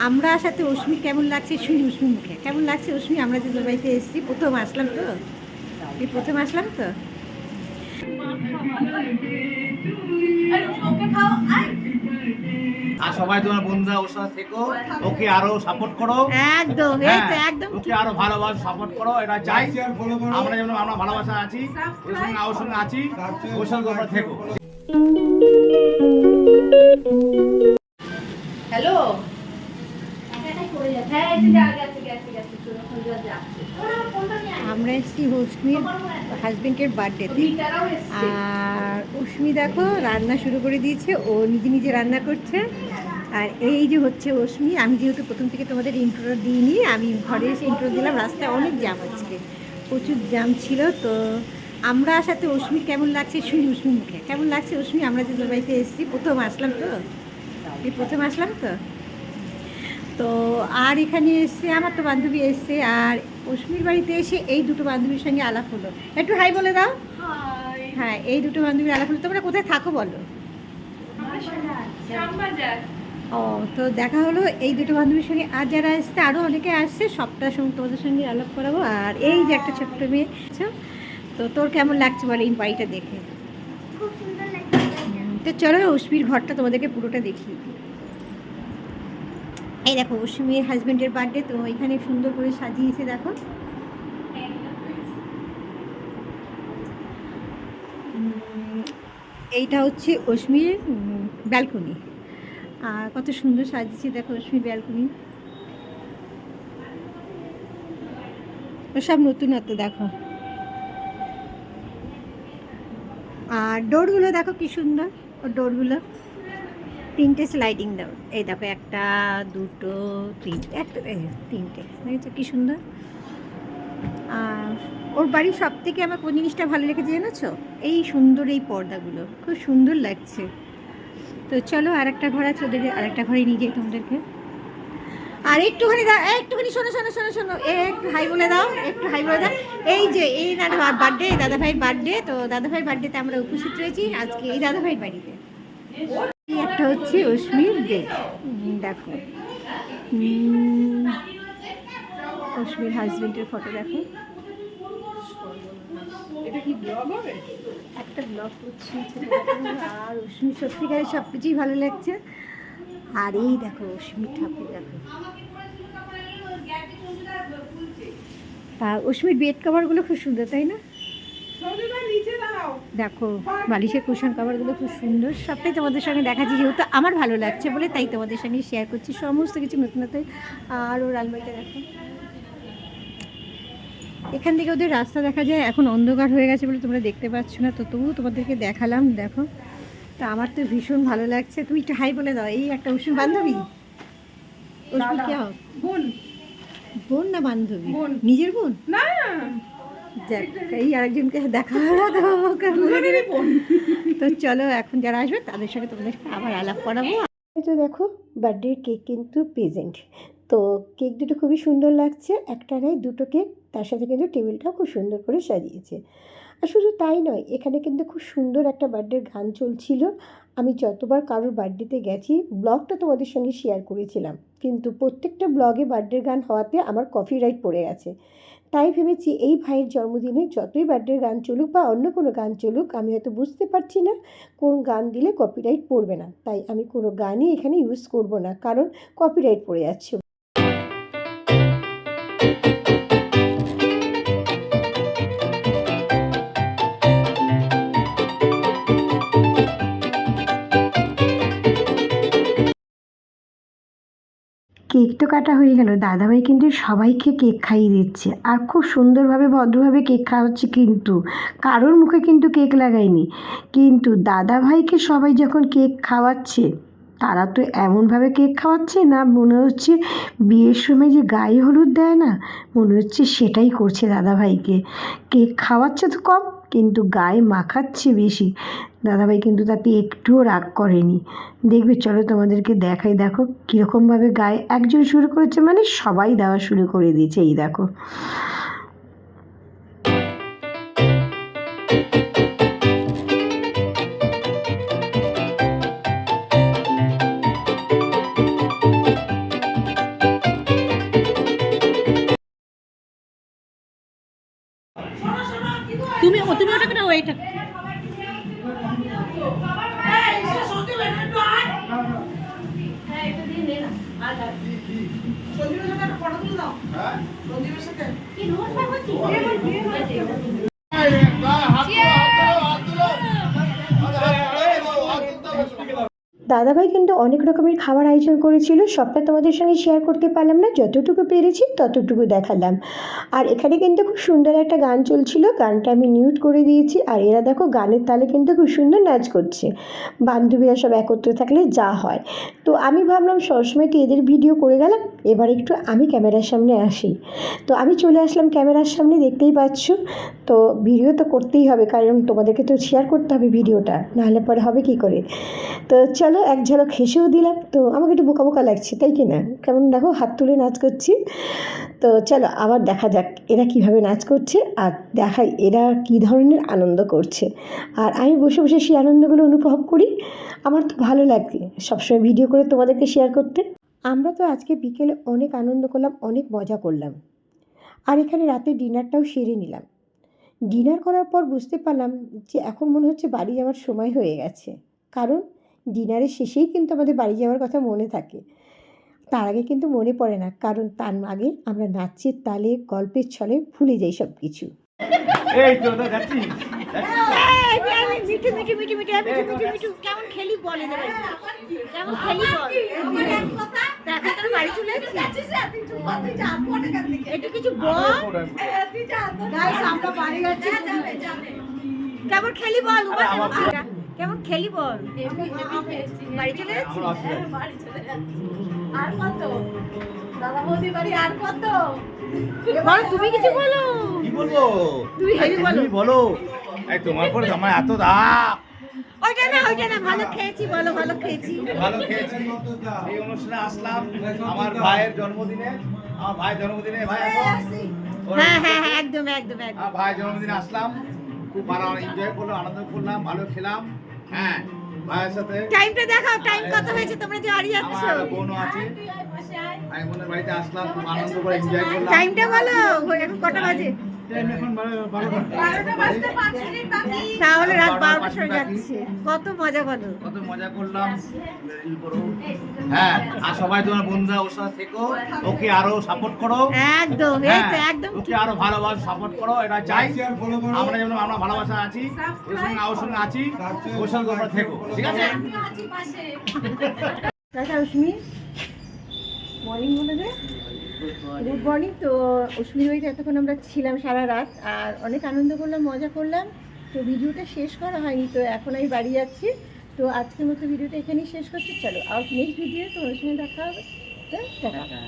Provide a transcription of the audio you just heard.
আমরা সাথে অশ্মি কেমন লাগছে শুনি অশ্মি মুখে। কেমন লাগছে অশ্মি আমরা যে বাড়িতে এসেছি প্রথম আসলাম তো? এই প্রথম আসলাম তো? আর সবাই তোমার বন্ধুরা ওর সাথে থেকো। ওকে আরও সাপোর্ট করো। একদম এই তো হ্যাঁ, একদম ওকে আরও ভালোবাসা সাপোর্ট করো এটা চাই। আমরা যেমন আমরা ভালোবাসা আছি ওর সঙ্গে ওর সঙ্গে আছি ওর সঙ্গে তোমরা থেকো। হ্যালো আমরা এসেছি অশ্মির হাজবেন্ডের বার্থডেতে আর অশ্মি দেখো রান্না শুরু করে দিয়েছে, ও নিজে নিজে রান্না করছে। আর এই যে হচ্ছে অশ্মি আমি যেহেতু প্রথম থেকে তোমাদের ইন্ট্রো দিইনি, আমি ঘরে এসে ইন্ট্রো দিলাম, রাস্তায় অনেক জ্যাম আজকে, প্রচুর জ্যাম ছিল। তো আমরা আসাতে অশ্মি কেমন লাগছে শুনি অশ্মি মুখে। কেমন লাগছে অশ্মি আমরা যে বাড়িতে এসেছি, প্রথম আসলাম তো? প্রথম আসলাম তো? তো আর এখানে এসছে আমার তো বান্ধবী এসছে আর অশ্মির বাড়িতে এসে এই দুটো বান্ধবীর সঙ্গে আলাপ হলো। একটু হাই বলে দাও। হ্যাঁ এই দুটো বান্ধবীর আলাপ হলো। তোমরা কোথায় থাকো বলো? ও তো দেখা হলো এই দুটো বান্ধবীর সঙ্গে। আর যারা আসছে আরও অনেকে আসছে। সবটার সঙ্গে তোমাদের সঙ্গে আলাপ করাবো। আর এই যে একটা ছোট্ট মেয়ে তো তোর কেমন লাগছে বলে এই বাড়িটা দেখে? তো চলো অশ্মির ঘরটা তোমাদেরকে পুরোটা দেখিয়ে দিই। এই দেখো অশ্মির হাজবেন্ডের বার্থডে তো এখানে সুন্দর করে সাজিয়েছে, দেখো। এইটা হচ্ছে অশ্মির ব্যালকনি আর কত সুন্দর সাজিয়েছে, দেখো, অশ্মির ব্যালকনি সব নতুনত্ব, দেখো। আর ডোরগুলো, দেখো, কি সুন্দর ডোরগুলো। তিনটে স্লাইডিং দাও এই দেখো, একটা, দুটো তিনটে একটা তিনটে। দেখেছ কি সুন্দর? ওর বাড়ির সব থেকে আমার কোন জিনিসটা ভালো লেগেছে জেনেছো? এই সুন্দর এই পর্দাগুলো। খুব সুন্দর লাগছে। তো চলো আর একটা ঘর আছে ওদের আর একটা ঘরে নিয়ে যাই তোমাদেরকে। আর একটুখানি দা, এই একটুখানি শোনো শোনো শোনো শোনো। একটু হাই বলে দাও, একটু হাই বলে দাও। এই যে, এই বার্থডে দাদা ভাইয়ের বার্থডে তো দাদা ভাইয়ের বার্থডেতে আমরা উপস্থিত রয়েছি আজকে এই দাদা ভাইয়ের বাড়িতে। একটা হচ্ছে অশ্মির বেড দেখো। অশ্মির হাজবেন্ডের ফটো দেখো। একটা ব্লগ করছি আর অশ্মির সত্যিকারের সব কিছুই ভালো লাগছে। আর এই দেখো অশ্মির ঠাকুর দেখো। আর অশ্মির বেড কভারগুলো খুব সুন্দর তাই না? দেখো বালিশের কুশন কভারগুলো খুব সুন্দর। সবটাই তোমাদের সঙ্গে দেখাচ্ছি যেহেতু আমার ভালো লাগছে বলে তাই তোমাদের সঙ্গে শেয়ার করছি। সমস্ত কিছু নতুন নতুন। আর ওর আলমারিটা দেখো। এখান থেকে ওদের রাস্তা দেখা যায় এখন অন্ধকার হয়ে গেছে বলে তোমরা দেখতে পাচ্ছ না। তো তবুও তোমাদেরকে দেখালাম দেখো। তো আমার তো ভীষণ ভালো লাগছে। তুমি একটু হাই বলে দাও এই একটা উসুর বান্ধবী? কে বোন। বোন না বান্ধবী? বোন। নিজের বোন? না। যাক এই আরেকজনকে দেখা হলো তো চলো এখন যারা আসবে তাদের সঙ্গে তোমাদের আবার আলাপ করাবো। তো দেখো বার্থডের কেক কিন্তু প্রেজেন্ট তো কেক দুটো খুবই সুন্দর লাগছে একটা নয় দুটো কেক তার সাথে কিন্তু টেবিলটাও খুব সুন্দর করে সাজিয়েছে। আর শুধু তাই নয় এখানে কিন্তু খুব সুন্দর একটা বার্থডের গান চলছিল। আমি যতবার কারোর বার্থডেতে গেছি ব্লগটা তোমাদের সঙ্গে শেয়ার করেছিলাম। কিন্তু প্রত্যেকটা ব্লগে বার্থডের গান হওয়াতে আমার কপি রাইট পড়ে গেছে। তাই ভেবেছি এই ভাইয়ের জন্মদিনে যতই বার্থডের গান চলুক বা অন্য কোনো গান চলুক, আমি হয়তো বুঝতে পারছি না কোন গান দিলে কপিরাইট পড়বে না। তাই আমি কোনো গানই এখানে ইউজ করব না, কারণ কপিরাইট পড়ে যাচ্ছে। কেক তো কাটা হয়ে গেল। দাদাভাই কিন্তু সবাইকে কেক খাইয়ে দিচ্ছে। আর খুব সুন্দরভাবে, ভদ্রভাবে কেক খাওয়াচ্ছে কিন্তু। কারোর মুখে কিন্তু কেক লাগায়নি। কিন্তু দাদাভাইকে সবাই যখন কেক খাওয়াচ্ছে, তারা তো এমনভাবে কেক খাওয়াচ্ছে না, মনে হচ্ছে বিয়ের সময় যে গায়ে হলুদ দেয় না, মনে হচ্ছে সেটাই করছে দাদাভাইকে। কেক খাওয়াচ্ছে তো কম। কিন্তু গায়ে মাখাচ্ছে বেশি। দাদাভাই কিন্তু তাতে একটুও রাগ করেনি। দেখবে, চলো তোমাদেরকে দেখাই। দেখো, কীরকমভাবে গায়ে একজন শুরু করেছে মানে সবাই দেওয়া শুরু করে দিয়েছে, এই দেখো। হ্যাঁ দাদাভাই কিন্তু অনেক রকমের খাবার আয়োজন করেছিল। সবটা তোমাদের সঙ্গে শেয়ার করতে পারলাম না। যতটুকু পেরেছি ততটুকু দেখালাম। আর এখানে কিন্তু খুব সুন্দর একটা গান চলছিল। গানটা আমি মিউট করে দিয়েছি। আর এরা দেখো গানের তালে কিন্তু খুব সুন্দর নাচ করছে। বান্ধবীরা সব একত্রে থাকলে যা হয়। তো আমি ভাবলাম সবসময় তো এদের ভিডিও করে গেলাম। এবার একটু আমি ক্যামেরার সামনে আসি। তো আমি চলে আসলাম ক্যামেরার সামনে, দেখতেই পাচ্ছ। তো ভিডিও তো করতেই হবে। কারণ তোমাদেরকে তো শেয়ার করতে হবে ভিডিওটা নাহলে পরে হবে কি করে? তো চলো এক ঝলক হেসেও দিলাম, তো আমাকে একটু বোকা বোকা লাগছে, তাই কি না কেমন দেখো, হাত তুলে নাচ করছি। তো চলো, আবার দেখা যাক এরা কীভাবে নাচ করছে আর দেখাই এরা কী ধরনের আনন্দ করছে। আর আমি বসে বসে সেই আনন্দগুলো অনুভব করি। আমার তো ভালো লাগে সবসময় ভিডিও করে তোমাদেরকে শেয়ার করতে। আমরা তো আজকে বিকেলে অনেক আনন্দ করলাম, অনেক মজা করলাম। আর এখানে রাতে ডিনারটাও সেরে নিলাম। ডিনার করার পর বুঝতে পারলাম যে এখন মনে হচ্ছে বাড়ি যাওয়ার সময় হয়ে গেছে। কারণ ডিনারের শেষেই কিন্তু আমাদের বাড়ি যাওয়ার কথা মনে থাকে। তার আগে কিন্তু মনে পড়ে না কারণ তার আগে আমরা নাচের তালে গল্পের ছলে ভুলে যাই সব কিছু কেমন খেলি বল? কেমন খেলি বল? বাড়ি চলে যাচ্ছিস? আর কত? দাদা বৌদি বাড়ি আর কত? বলো তুমি কিছু বলো। কি বলব? তুমি হেভি বলো। তুমি বলো। এই তোমার পরে আমার এত দাম ওইটা না ওইটা না ভালো খেয়েছি বলো ভালো খেয়েছি। ভালো খেয়েছি। এই অনুষ্ঠানে আসলাম আমার ভাইয়ের জন্মদিনে। আমার ভাইয়ের জন্মদিনে ভাই। ওর- হ্যাঁ হ্যাঁ হ্যাঁ একদম একদম জন্মদিনে আসলাম। খুব ভালো এনজয় করলাম আনন্দ করলাম ভালো খেলাম। হ্যাঁ। ভাইয়ের সাথে? টাইমটা দেখাও টাইম কত হয়েছে? তোমরা যে যাচ্ছ আমার বোনও আছে। আমি বোনের বাড়িতে আসলাম খুব আনন্দ করে এনজয় করলাম। টাইমটা বলো এখন কটা বাজে? তাহলে রাত বারোটা বারোটার সময় যাচ্ছে। কত মজা বলো? কত মজা করলাম। হ্যাঁ আর সবাই তোমার বন্ধুরা ওর সাথে থেকো। ওকে আরও সাপোর্ট করো। একদম এই তো হ্যাঁ, একদম ওকে আরও ভালোবাসা সাপোর্ট করো। এটা চাই। আমরা যেমন আমরা ভালোবাসা আছি। ওর সঙ্গে ওর সঙ্গে আছি। ওর সঙ্গে তোমরা থেকো। ঠিক আছে? টাটা উস্মি মর্নিং বলে দে। গুড মর্নিং তো উস্মির বাড়িতে এতক্ষণ আমরা ছিলাম সারা রাত আর অনেক আনন্দ করলাম মজা করলাম। তো ভিডিওটা শেষ করা হয়নি তো এখন আমি বাড়ি যাচ্ছি। তো আজকের মতো ভিডিওটা এখানেই শেষ করছি। চলো আর নেক্সট ভিডিও তোমার সঙ্গে দেখা হবে। তো টাটা।